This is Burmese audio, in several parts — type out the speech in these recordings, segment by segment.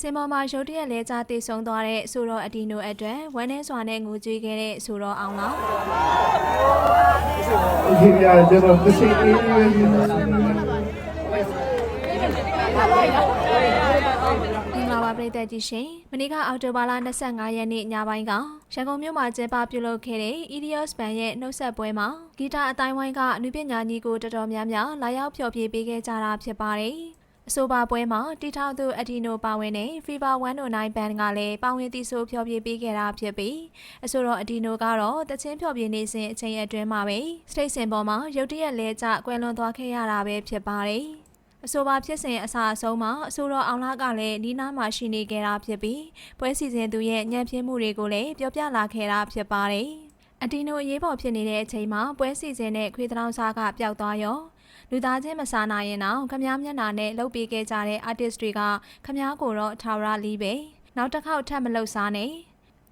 စင်ပေါ်မှာရုတ်တရက်လဲကြားတည်ဆုံသွားတဲ့ဆိုတော့အဒီနိုအတွက်ဝမ်းနဲ့စွာနဲ့ငိုကြွေးခဲ့တဲ့ဆိုတော့အောင်လောက်ဒီပြကျွန်တော်သိစိတ်အေးအေးမင်္ဂလာပါပရိသတ်ကြီးရှင်မနေ့ကအောက်တိုဘာလ25ရက်နေ့ညပိုင်းကရန်ကုန်မြို့မှာကျင်းပပြုလုပ်ခဲ့တဲ့ Ilios Band ရဲ့နှုတ်ဆက်ပွဲမှာဂီတအတိုင်းဝိုင်းကအနုပညာညီကိုတော်တော်များများလာရောက်ဖျော်ဖြေပေးခဲ့ကြတာဖြစ်ပါတယ် အဆိုပါပွဲမှာတီထောက်သူအဒီနိုပါဝင်တဲ့ Fever 109 Band ကလည်းပါဝင်တီဆိုဖျော်ဖြေပေးခဲ့တာဖြစ်ပြီးအဆိုတော့အဒီနိုကတော့တချင်းဖျော်ဖြေနေစဉ်အချိန်အတွင်းမှာပဲစတိတ်စင်ပေါ်မှာရုတ်တရက်လဲကျကွယ်လွန်သွားခဲ့ရတာပဲဖြစ်ပါတယ်အဆိုပါဖြစ်စဉ်အစအဆုံးမှာအဆိုတော်အောင်လာကလည်းနီးနားမှာရှိနေခဲ့တာဖြစ်ပြီးပွဲစီစဉ်သူရဲ့ညံ့ဖျင်းမှုတွေကိုလည်းပြောပြလာခဲ့တာဖြစ်ပါတယ်အဒီနိုအရေးပေါ်ဖြစ်နေတဲ့အချိန်မှာပွဲစီစဉ်တဲ့ခွေးတောင်စားကပျောက်သွားရော လူသားချင်းမစားနိုင်ရင်တော့ခမားမျက်နာနဲ့လှုပ်ပေးခဲ့ကြတဲ့ artist တွေကခမားကိုတော့ထာဝရလီးပဲနောက်တစ်ခေါက်ထပ်မလှုပ်စားနဲ့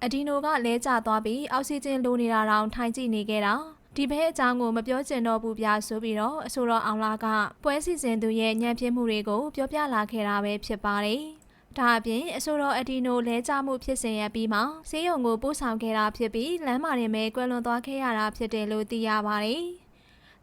အဒီနိုကလဲကျသွားပြီးအောက်ဆီဂျင်လိုနေတာတောင်ထိုင်ကြည့်နေခဲ့တာဒီဘဲအကြောင်းကိုမပြောချင်တော့ဘူးပြဆိုပြီးတော့အဆိုတော်အောင်လာကပွဲစီစဉ်သူရဲ့ညံ့ဖျင်းမှုတွေကိုပြောပြလာခဲ့တာပဲဖြစ်ပါတယ်။ဒါအပြင်အဆိုတော်အဒီနိုလဲကျမှုဖြစ်စဉ်ရပြီးမှဆေးရုံကိုပို့ဆောင်ခဲ့တာဖြစ်ပြီးလမ်းမှာတင်ပဲကွယ်လွန်သွားခဲ့ရတာဖြစ်တယ်လို့သိရပါတယ်။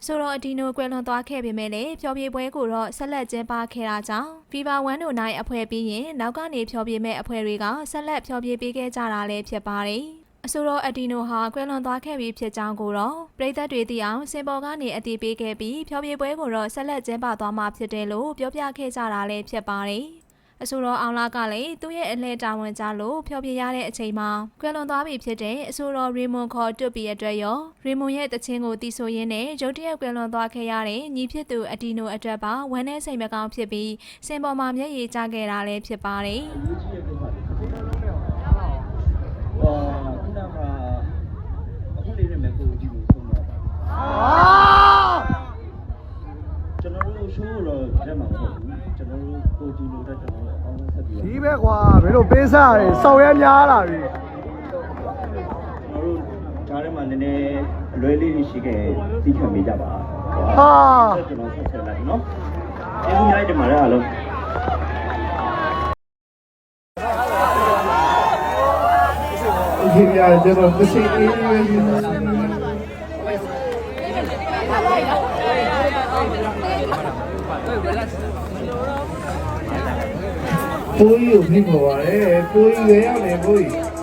ဆိုတော့အဒီနိုကွယ်လွန်သွားခဲ့ပေမဲ့လည်းဖျော်ဖြေပွဲကိုတော့ဆက်လက်ကျင်းပခဲ့တာကြောင့် Viva 109အဖွဲပြီးရင်နောက်ကနေဖျော်ဖြေမဲ့အဖွဲတွေကဆက်လက်ဖျော်ဖြေပေးခဲ့ကြတာလည်းဖြစ်ပါတယ်။အဆိုတော့အဒီနိုဟာကွယ်လွန်သွားခဲ့ပြီဖြစ်ကြောင်းကိုတော့ပြည်သက်တွေသိအောင်စင်ပေါ်ကနေအတည်ပေးခဲ့ပြီးဖျော်ဖြေပွဲကိုတော့ဆက်လက်ကျင်းပသွားမှာဖြစ်တယ်လို့ပြောပြခဲ့ကြတာလည်းဖြစ်ပါတယ်။ အဆိုတော်အောင်လာကလည်းသူ့ရဲ့အလှည့်တာဝန်ကြလို့ဖျော်ဖြေရတဲ့အချိန်မှာကွယ်လွန်သွားပြီဖြစ်တဲ့အဆိုတော်ရီမွန်ခေါ်တွတ်ပီအတွက်ရောရီမွန်ရဲ့တခြင်းကိုတီးဆိုရင်းနဲ့ရုတ်တရက်ကွယ်လွန်သွားခဲ့ရတဲ့ညီဖြစ်သူအဒီနိုအတွက်ပါဝမ်းနဲ့စိတ်မကောင်းဖြစ်ပြီးစင်ပေါ်မှာမျက်ရည်ကျခဲ့တာလည်းဖြစ်ပါတယ်။ဟောခုနကအခုလေးနဲ့မကိုကြည့်လို့ဆုံးတော့တာကျွန်တော်တို့ show တော့တက်မှာမဟုတ်ဘူးကျွန်တော်တို့ကိုကြည့်လို့တက်ကျွန်တော်တို့အကောင်းဆုံးဆက်ပြီး ဒီပဲကွာမင်းတို့ပေးစားရတယ်စောက်ရမ်းများလာပြီကျွန်တော်တို့ဓာတ်ထဲမှာနည်းနည်းအလွဲလေးတွေရှိခဲ့သိခံမိကြပါဟာကျွန်တော်ဆက်ဆက်လိုက်နော်ကျေးဇူးများတင်ပါတယ်အားလုံးဒီပြကျွန်တော်သိစိတ်အေးအေး ပိုးကြီးကိုဖိခေါ်ပါလေပိုးကြီးရရမယ်ပိုးကြီး